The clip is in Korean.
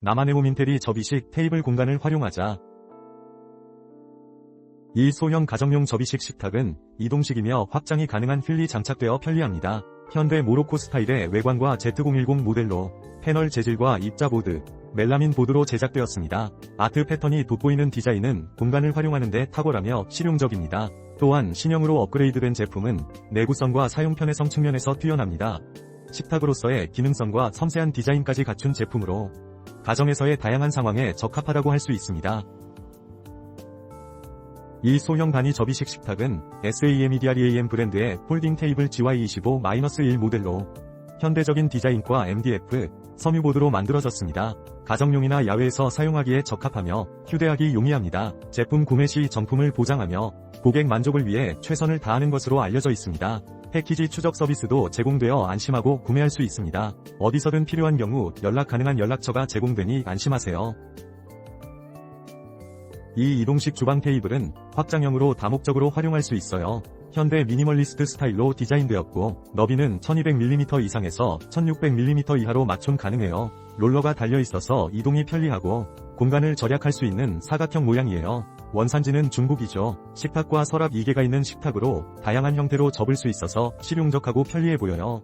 나만의 홈인테리 접이식 테이블 공간을 활용하자. 이 소형 가정용 접이식 식탁은 이동식이며 확장이 가능한 휠이 장착되어 편리합니다. 현대 모로코 스타일의 외관과 Z010 모델로 패널 재질과 입자보드, 멜라민 보드로 제작되었습니다. 아트 패턴이 돋보이는 디자인은 공간을 활용하는 데 탁월하며 실용적입니다. 또한 신형으로 업그레이드된 제품은 내구성과 사용 편의성 측면에서 뛰어납니다. 식탁으로서의 기능성과 섬세한 디자인까지 갖춘 제품으로 가정에서의 다양한 상황에 적합하다고 할 수 있습니다. 이 소형 단위 접이식 식탁은 SAMEDREAM 브랜드의 폴딩 테이블 GY25-1 모델로 현대적인 디자인과 MDF, 섬유보드로 만들어졌습니다. 가정용이나 야외에서 사용하기에 적합하며 휴대하기 용이합니다. 제품 구매 시 정품을 보장하며 고객 만족을 위해 최선을 다하는 것으로 알려져 있습니다. 패키지 추적 서비스도 제공되어 안심하고 구매할 수 있습니다. 어디서든 필요한 경우 연락 가능한 연락처가 제공되니 안심하세요. 이 이동식 주방 테이블은 확장형으로 다목적으로 활용할 수 있어요. 현대 미니멀리스트 스타일로 디자인되었고 너비는 1200mm 이상에서 1600mm 이하로 맞춤 가능해요. 롤러가 달려 있어서 이동이 편리하고 공간을 절약할 수 있는 사각형 모양이에요. 원산지는 중국이죠. 식탁과 서랍 2개가 있는 식탁으로 다양한 형태로 접을 수 있어서 실용적하고 편리해 보여요.